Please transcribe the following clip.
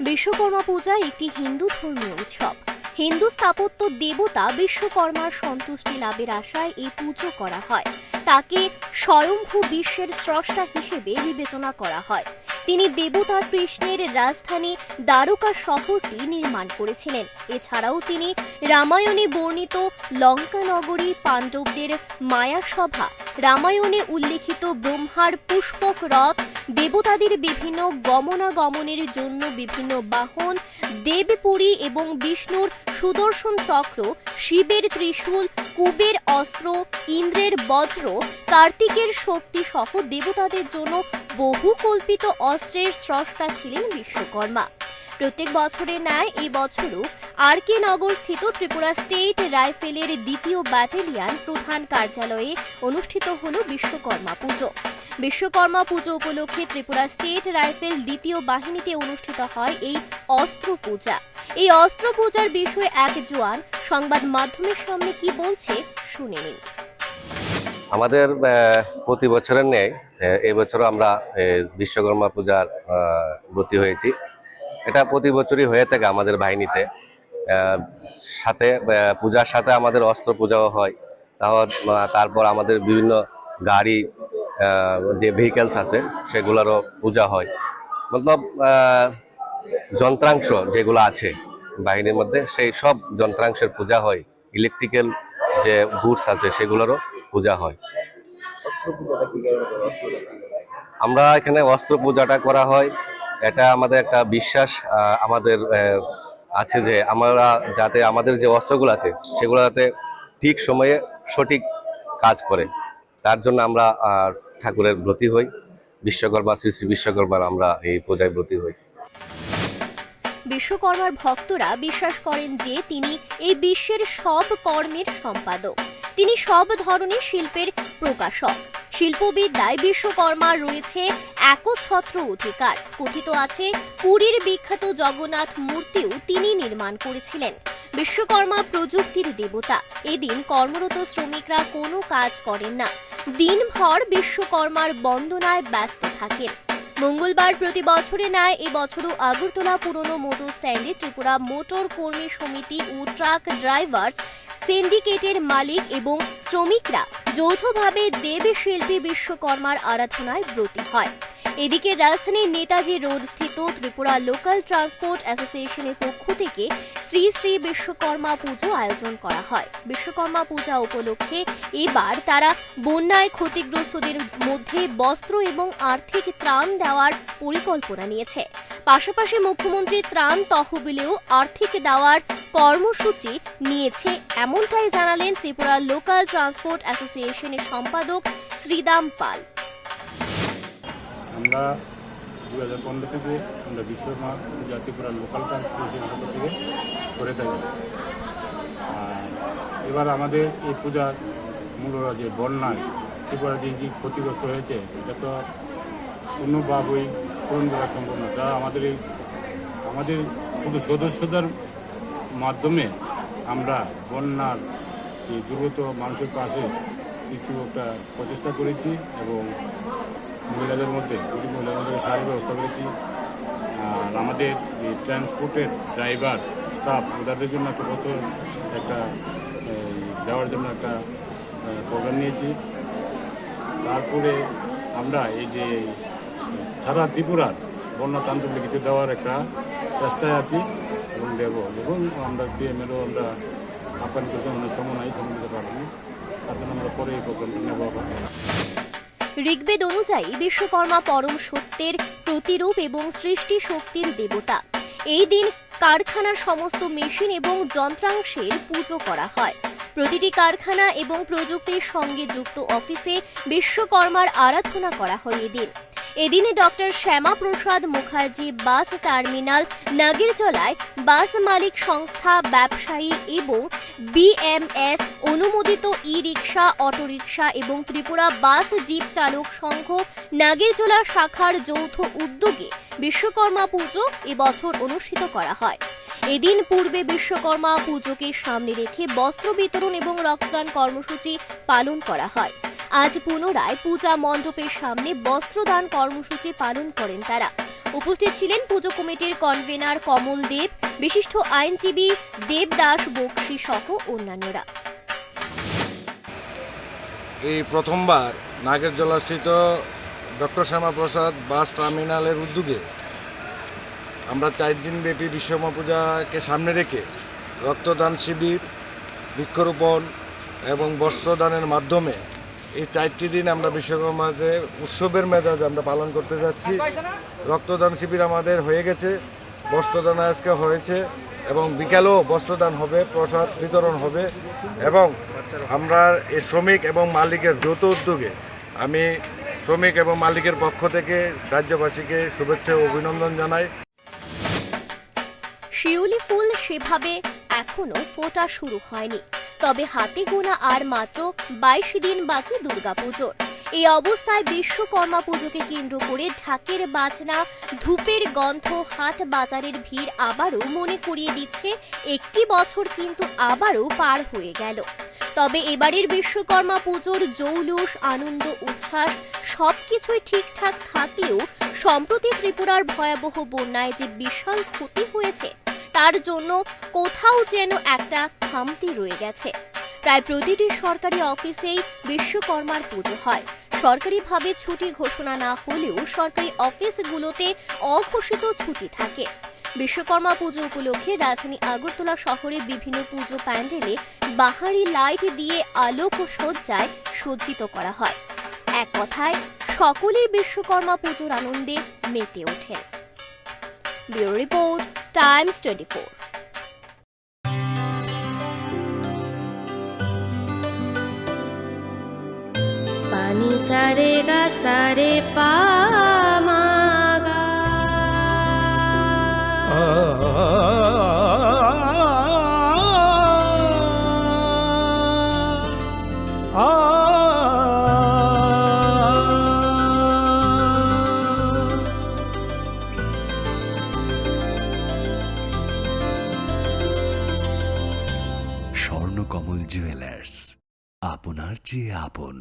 বিশ্বকর্মা পূজা একটি হিন্দু ধর্মীয় উৎসব। হিন্দু স্থাপত্য দেবতা বিশ্বকর্মার সন্তুষ্টি লাভের আশায় এই পুজো করা হয়। তাকে স্বয়ংভূ বিশ্বের স্রষ্টা হিসেবে বিবেচনা করা হয়। তিনি দেবতা কৃষ্ণের রাজধানী দ্বারকা শহরটি নির্মাণ করেছিলেন। এছাড়াও তিনি রামায়ণে বর্ণিত লঙ্কা নগরী পাণ্ডবদের মায়াসভা রামায়ণে উল্লিখিত ব্রহ্মার পুষ্পক রথ দেবতাদের বিভিন্ন গমনাগমনের জন্য বিভিন্ন বাহন, দেবপুরী এবং বিষ্ণুর সুদর্শন চক্র, শিবের ত্রিশূল, কুবের অস্ত্র, ইন্দ্রের বজ্র, কার্তিকের শক্তি সহ দেবতাদের জন্য বহু কল্পিত অস্ত্রের স্রষ্টা ছিলেন বিশ্বকর্মা। প্রত্যেক বছরের ন্যায় এই বছরও আর কে নগর স্থিত ত্রিপুরা স্টেট রাইফেলের দ্বিতীয় ব্যাটালিয়ন প্রধান কার্যালয়ে অনুষ্ঠিত হল বিশ্বকর্মা পুজো। বিশ্বকর্মা পুজো উপলক্ষে ত্রিপুরা স্টেট রাইফেল দ্বিতীয় বাহিনীতে অনুষ্ঠিত হয় এই অস্ত্র পূজা। এই অস্ত্র পূজার বিষয়ে এক জোয়ান সংবাদ মাধ্যমের সামনে কি বলছে শুনে নিন। আমাদের প্রতি বছরের ন্যায় আহ, এই বছরও আমরা বিশ্বকর্মা পূজার ব্রতী হয়েছি। এটা প্রতি বছরই হয়ে থাকে আমাদের বাহিনীতে। সাথে পূজার সাথে আমাদের অস্ত্র পূজাও হয়। তারপর আমাদের বিভিন্ন গাড়ি যে ভেহিকেলস আছে, সেগুলোরও পূজা হয়। মতলব যন্ত্রাংশ যেগুলো আছে বাহিনীর মধ্যে, সেই সব যন্ত্রাংশের পূজা হয়। ইলেকট্রিক্যাল যে গুডস আছে, সেগুলোরও পূজা হয়। আমরা এখানে অস্ত্র পূজাটা করা হয়। এটা আমাদের একটা বিশ্বাস আমাদের আছে যে আমরা যাতে আমাদের যে অস্ত্রগুলো আছে, সেগুলো যাতে ঠিক সময়ে সঠিক কাজ করে। তার জন্য আমরা ঠাকুরের ব্রতী হই। বিশ্বকর্মা, শ্রী শ্রী বিশ্বকর্মার আমরা এই পূজায় ব্রতী হই। বিশ্বকর্মার ভক্তরা বিশ্বাস করেন যে তিনি এই বিশ্বের সব কর্মের সম্পাদক। তিনি সব ধরনের শিল্পের প্রকাশক। শিল্পবিদ্যায় বিশ্বকর্মার রয়েছে একছত্র অধিকার। কথিত আছে, পুরীর বিখ্যাত জগন্নাথ মূর্তিও তিনি নির্মাণ করেছিলেন। বিশ্বকর্মা প্রযুক্তির দেবতা। এদিন কর্মরত শ্রমিকরা কোনো কাজ করেন না। দিনভর বিশ্বকর্মার বন্দনায় ব্যস্ত থাকেন। মঙ্গলবার প্রতি বছরে নেয় এবছরও আগরতলা পুরনো মোটর স্ট্যান্ডে ত্রিপুরা মোটর কর্মী সমিতি ও ট্রাক ড্রাইভার্স সিন্ডিকেটের মালিক এবং শ্রমিকরা যৌথভাবে দেবী শিল্পী বিশ্বকর্মার আরাধনায় ব্রতী হয়। এদিকে রাজধানীর নেতাজি রোড স্থিত ত্রিপুরা লোকাল ট্রান্সপোর্ট অ্যাসোসিয়েশনের পক্ষ থেকে শ্রী শ্রী বিশ্বকর্মা পুজো আয়োজন করা হয়। বিশ্বকর্মা পূজা উপলক্ষে এবার তারা বন্যায় ক্ষতিগ্রস্তদের মধ্যে বস্ত্র এবং আর্থিক ত্রাণ দেওয়ার পরিকল্পনা নিয়েছে। পাশাপাশি মুখ্যমন্ত্রী ত্রাণ তহবিলেও আর্থিক দেওয়ার কর্মসূচি নিয়েছে এমনটাই জানালেন ত্রিপুরা লোকাল ট্রান্সপোর্ট অ্যাসোসিয়েশনের সম্পাদক শ্রীদাম পাল। আমরা দু হাজার পনেরো থেকে আমরা বিশ্বকর্মা পূজা ত্রিপুরা লোকাল ট্রান্সপোর্টেশন থেকে করে থাকি। আর এবার আমাদের এই পূজার মূল যে বন্যায় ত্রিপুরা যে যে ক্ষতিগ্রস্ত হয়েছে, এটা তো কোনোভাবেই পূরণ করা সম্ভব না। তা আমাদের এই, আমাদের শুধু সদস্যদের মাধ্যমে আমরা বন্যার দুর্গত মানুষের পাশে কিছু একটা প্রচেষ্টা করেছি এবং মহিলাদের মধ্যে গরিব মহিলাদের মধ্যে ব্যবস্থা করেছি। আর আমাদের যে ট্রান্সপোর্টের ড্রাইভার স্টাফ ওদের জন্য একটা বছর একটা এই, দেওয়ার জন্য একটা প্রোগ্রাম নিয়েছি। তারপরে আমরা এই যে সারা ত্রিপুরার বন্যা তান্ত্রিক কিছু দেওয়ার একটা চেষ্টায় আছি এবং দেব। এবং আমরা ডিএমএলও আমরা আপ্যায়ন করতে আমাদের সময় নাই সময় দিতে তার জন্য আমরা পরে এই প্রোগ্রামটা নেব ঋগ্বেদ অনুযায়ী বিশ্বকর্মা পরম সত্যের প্রতিরূপ এবং সৃষ্টি শক্তির দেবতা। এই দিন কারখানার সমস্ত মেশিন এবং যন্ত্রাংশের পুজো করা হয়। প্রতিটি কারখানা এবং প্রযুক্তির সঙ্গে যুক্ত অফিসে বিশ্বকর্মার আরাধনা করা হয় এদিন। এদিনে doctor Shyama Prasad Mukherjee bus terminal নাগিরচলায় bus মালিক সংস্থা ব্যবসায়ী এবং বিএমএস অনুমোদিত ই রিক্সা অটোরিকশা এবং ত্রিপুরা বাস জিপ চালক সংঘ নাগিরজোলা শাখার যৌথ উদ্যোগে বিশ্বকর্মা পুজো এবছর অনুষ্ঠিত করা হয়। এদিন পূর্বে বিশ্বকর্মা পুজোকে সামনে রেখে বস্ত্র বিতরণ এবং রক্তদান কর্মসূচি পালন করা হয়। আজ পুনরায় পূজা মণ্ডপের সামনে বস্ত্রদান কর্মসূচি পালন করেন তারা। উপস্থিত ছিলেন পুজো কমিটির কনভেনার কমল দেব, বিশিষ্ট আইনজীবী দেবদাস বক্সি সহ অন্যান্যরা। এই প্রথমবার নাগেরজলাস্থিত ডক্টর শ্যামাপ্রসাদ বাস টার্মিনালের উদ্যোগে আমরা চার দিনব্যাপী বিশ্বকর্মা পূজাকে সামনে রেখে রক্তদান শিবির, বৃক্ষরোপণ এবং বস্ত্রদানের মাধ্যমে এই চারটি দিন আমরা বিশ্বকর্মাদের উৎসবের মেজাজে আমরা পালন করতে যাচ্ছি। রক্তদান শিবির আমাদের হয়ে গেছে, বস্ত্রদান আজকে হয়েছে এবং বিকালেও বস্ত্রদান হবে, প্রসাদ বিতরণ হবে এবং আমরা এই শ্রমিক এবং মালিকের যৌথ উদ্যোগে আমি শ্রমিক এবং মালিকের পক্ষ থেকে রাজ্যবাসীকে শুভেচ্ছা ও অভিনন্দন জানাই। শিউলি ফুল সেভাবে এখনও ফোটা শুরু হয়নি। তবে হাতে গোনা আর মাত্র বাইশ দিন বাকি দুর্গাপুজোর। এই অবস্থায় বিশ্বকর্মা পুজোকে কেন্দ্র করে ঢাকের বাজনা, ধূপের গন্ধ, হাট বাজারের ভিড় আবারও মনে করিয়ে দিচ্ছে। একটি বছর কিন্তু আবারও পার হয়ে গেল। তবে এবারের বিশ্বকর্মা পুজোর জৌলুস, আনন্দ, উচ্ছ্বাস সবকিছুই ঠিকঠাক থাকলেও সম্প্রতি ত্রিপুরার ভয়াবহ বন্যায় যে বিশাল ক্ষতি হয়েছে, তার জন্য কোথাও যেন একটা খামতি রয়ে গেছে। প্রায় প্রতিটি সরকারি অফিসেই বিশ্বকর্মার পুজো হয়। সরকারিভাবে ছুটি ঘোষণা না হলেও সরকারি অফিসগুলোতে অঘোষিত ছুটি থাকে। বিশ্বকর্মা পুজো উপলক্ষে রাজধানী আগরতলা শহরে বিভিন্ন পুজো প্যান্ডেলে বাহারি লাইট দিয়ে আলোক সজ্জায় সজ্জিত করা হয়। এক কথায়, সকলেই বিশ্বকর্মা পুজোর আনন্দে মেতে ওঠেন। Bureau report, Times twenty four. পানি সারে গা সারে পামাগা স্বর্ণকমল জুয়েলার্স আপনার চেয়ে আপন।